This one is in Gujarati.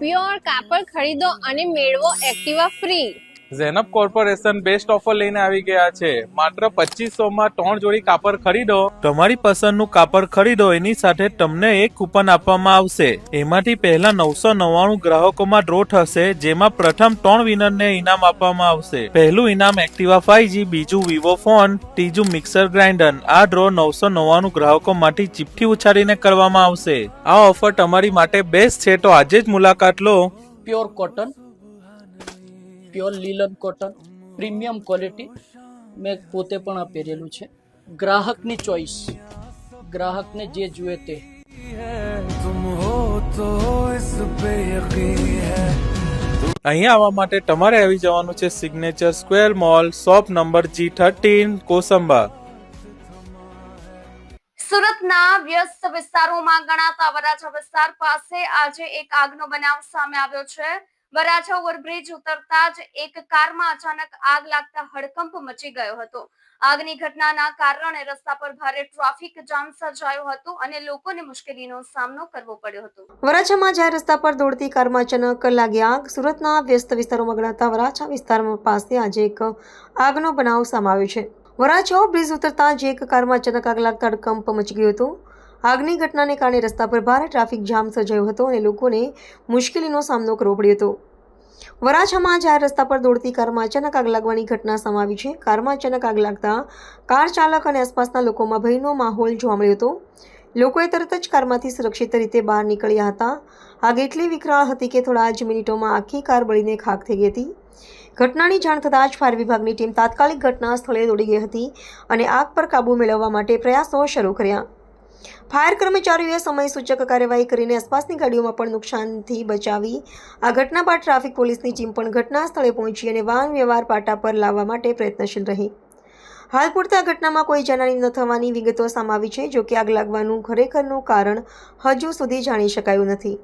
પ્યોર કાપડ ખરીદો અને મેળવો એક્ટિવા ફ્રી. ઝેનપ કોર્પોરેશન બેસ્ટ ઓફર લઈને આવી ગયા છે. માત્ર પચીસો માં ત્રણ જોડી કાપડ ખરીદો. તમારી પસંદનું કાપડ ખરીદો એની સાથે તમને એક કૂપન આપવામાં આવશે. એમાંથી પહેલા નવસો નવ્વાણું ગ્રાહકોમાં ડ્રો થશે જેમાં પ્રથમ ત્રણ વિનરને ઇનામ આપવામાં આવશે. પહેલું ઇનામ એક્ટિવા ફાઈવ જી બીજું વિવો ફોન ત્રીજું મિક્સર ગ્રાઇન્ડર આ ડ્રો નવસો નવ્વાણું માટે ચીપથી ઉછાળીને કરવામાં આવશે. આ ઓફર તમારી માટે બેસ્ટ છે તો આજે જ મુલાકાત લો. Pure cotton pure linen cotton premium quality મેં પોતે પણ આ પહેરેલું છે. ગ્રાહકની ચોઈસ. ગ્રાહકને જે જુએ તે. અહીંયા આવવા માટે તમારે આવી જવાનું છે signature square mall shop number G thirteen Kosamba. સુરતના વ્યસ્ત વિસ્તારોમાં ગણાતા વરાછા વિસ્તાર પાસે આજે એક આગનો બનાવ સામે આવ્યો છે. વરાછા ઓવરબ્રિજ ઉતરતા જ એક કારમાં અચાનક આગ લાગતા હડકંપ મચી ગયો હતો. આગની ઘટનાના કારણે રસ્તા પર ભારે ટ્રાફિક જામ સર્જાયો હતો અને લોકોને મુશ્કેલીનો સામનો કરવો પડ્યો હતો. વરાછામાં જ્યાં રસ્તા પર દોડતી કારમાં અચાનક લાગી આગ, સુરતના વ્યસ્ત વિસ્તારોમાં ગણાતા વરાછા વિસ્તારમાં પાસે આજે એક આગનો બનાવ સમાવ્યો છે. વરાછા બ્રિજ ઉતરતા જ એક કારમાં અચાનક આગ લાગતા હડકંપ મચી ગયો હતો. આગની ઘટનાને કારણે રસ્તા પર ભારે ટ્રાફિક જામ સર્જાયો હતો અને લોકોને મુશ્કેલીનો સામનો કરવો પડ્યો હતો. વરાછામાં જાહેર રસ્તા પર દોડતી કારમાં અચાનક આગ લાગવાની ઘટના સમાવી છે. કારમાં અચાનક આગ લાગતા કાર ચાલક અને આસપાસના લોકોમાં ભયનો માહોલ જોવા મળ્યો હતો. લોકોએ તરત જ કારમાંથી સુરક્ષિત રીતે બહાર નીકળ્યા હતા. આગ એટલી વિકરાળ હતી કે થોડા જ મિનિટોમાં આખી કાર બળીને ખાક થઈ ગઈ હતી. ઘટનાની જાણ થતાં જ ફાયર વિભાગની ટીમ તાત્કાલિક ઘટના સ્થળે દોડી ગઈ હતી અને આગ પર કાબૂ મેળવવા માટે પ્રયાસો શરૂ કર્યા. ફાયર કર્મચારીઓએ સમય સૂચક કાર્યવાહી કરીને આસપાસની ગાડીઓમાં પણ નુકસાનથી બચાવી. આ ઘટના બાદ ટ્રાફિક પોલીસની ટીમ પણ ઘટના સ્થળે પહોંચી અને વાહન વ્યવહાર પાટા પર લાવવા માટે પ્રયત્નશીલ રહી. હાલ પૂરતા ઘટનામાં કોઈ જાનહાની ન થવાની વિગતો સામે આવી છે, જો કે આગ લાગવાનું ખરેખરનું કારણ હજુ સુધી જાણી શકાયું નથી.